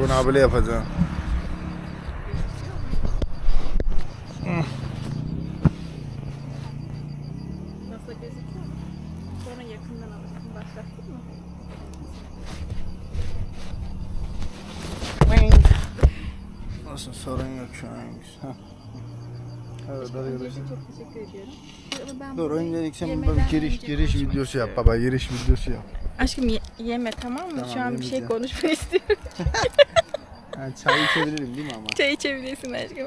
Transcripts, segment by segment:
Bunu böyle yapacağım. Nasıl gözüküyor? Sonra yakından alırsın. Başlattın mı? Olsun sorun yok şu an. Heh. Evet çok teşekkür ediyorum. Ama ben Dur öncelik sen bir giriş giriş videosu yap baba giriş videosu yap. Aşkım ye- yeme tamam mı? Tamam, Şu an bir şey yemeyeceğim. konuşmak istiyorum. Yani çay içebilirim değil mi ama? Çay içebilirsin aşkım.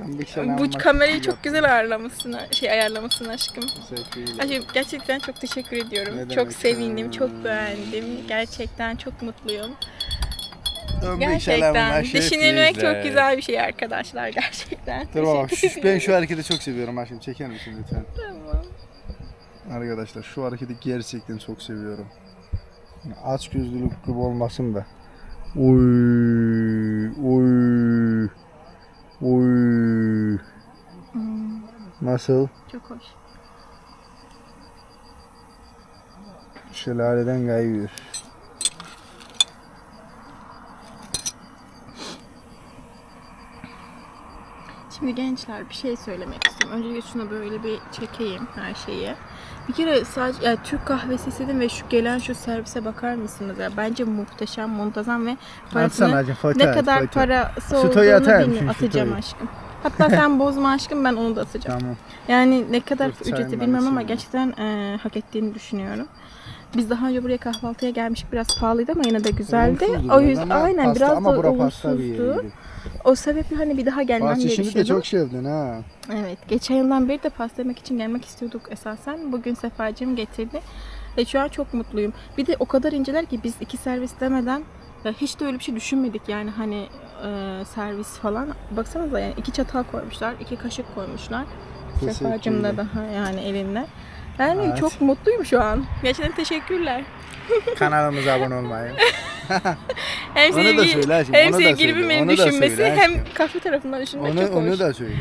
Ben bir şey Bu kamerayı çok güzel ayarlamışsın, şey ayarlamışsın aşkım. Teşekkür Aşkım gerçekten çok teşekkür ediyorum. Ne çok demek sevindim, ya? çok beğendim. Gerçekten çok mutluyum. Gerçekten. Gerçekten. Düşünülmek çok güzel bir şey arkadaşlar gerçekten. Dur şu, ben şu hareketi çok seviyorum aşkım çeker misin lütfen? Tamam. Arkadaşlar şu hareketi gerçekten çok seviyorum. Aç gözlülük gibi olmasın da. Oy oy oy. Hmm, Nasıl? çok hoş. Şelaleden kayıyor. Şimdi gençler bir şey söylemek istiyorum. Öncelikle şuna böyle bir çekeyim her şeyi. Bir kere sadece yani Türk kahvesi istedim ve şu gelen şu servise bakar mısınız ya? Bence muhteşem, muntazam ve parasını Atsana foto ne at, kadar foto. parası Story olduğunu atar bilmiyorum. mısın, Atacağım story? aşkım. Hatta sen bozma aşkım ben onu da atacağım. Tamam. Yani ne kadar Dur, ücreti ben bilmiyorum ama gerçekten e, hak ettiğini düşünüyorum. Biz daha önce buraya kahvaltıya gelmiştik. Biraz pahalıydı ama yine de güzeldi. Olumsuzdu O yüzden ama aynen pasta- biraz ama da bura pasta bir olumsuzdu. yeriydi. O sebeple hani bir daha gelmem Bahçe diye şimdi de düşündüm. çok sevdin ha. Evet. Geçen yıldan beri de pasta yemek için gelmek istiyorduk esasen. Bugün Sefacığım getirdi. Ve şu an çok mutluyum. Bir de o kadar inceler ki biz iki servis demeden ya hiç de öyle bir şey düşünmedik yani hani e, servis falan. Baksanıza yani iki çatal koymuşlar, iki kaşık koymuşlar. Sefacığım da Teşekkürler. daha yani elinde. Yani Evet. çok mutluyum şu an. Gerçekten teşekkürler. Kanalımıza abone olmayı. Hem Onu da sevgi- söyle aşkım, hem da sevgilimin söyle, beni onu da düşünmesi söyle hem kafe tarafından düşünmek Onu, çok hoş. onu da söyle.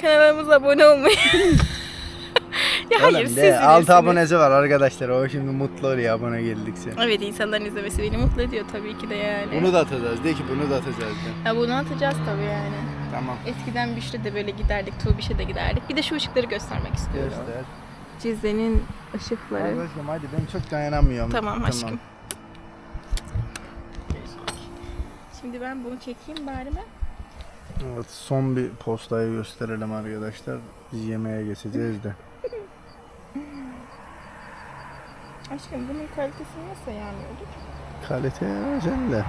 Kanalımıza abone olmayı. ya hayır Oğlum siz de 6 bilirsiniz. abonesi var arkadaşlar. O şimdi mutlu oluyor abone geldikçe. Evet insanların izlemesi beni mutlu ediyor tabii ki de yani. Bunu da atacağız. De ki bunu da atacağız de. Ya bunu atacağız tabii yani. Tamam. Eskiden Büşre de böyle giderdik, Tuğbiş'e de giderdik. Bir de şu ışıkları göstermek istiyorum. Göster. Cizre'nin ışıkları. Arkadaşım hadi ben çok dayanamıyorum. Tamam aşkım. Şimdi ben bunu çekeyim bari mi? Evet son bir postayı gösterelim arkadaşlar. Biz yemeğe geçeceğiz de. Aşkım bunun kalitesini nasıl ayarlıyorduk? Kalite özel de.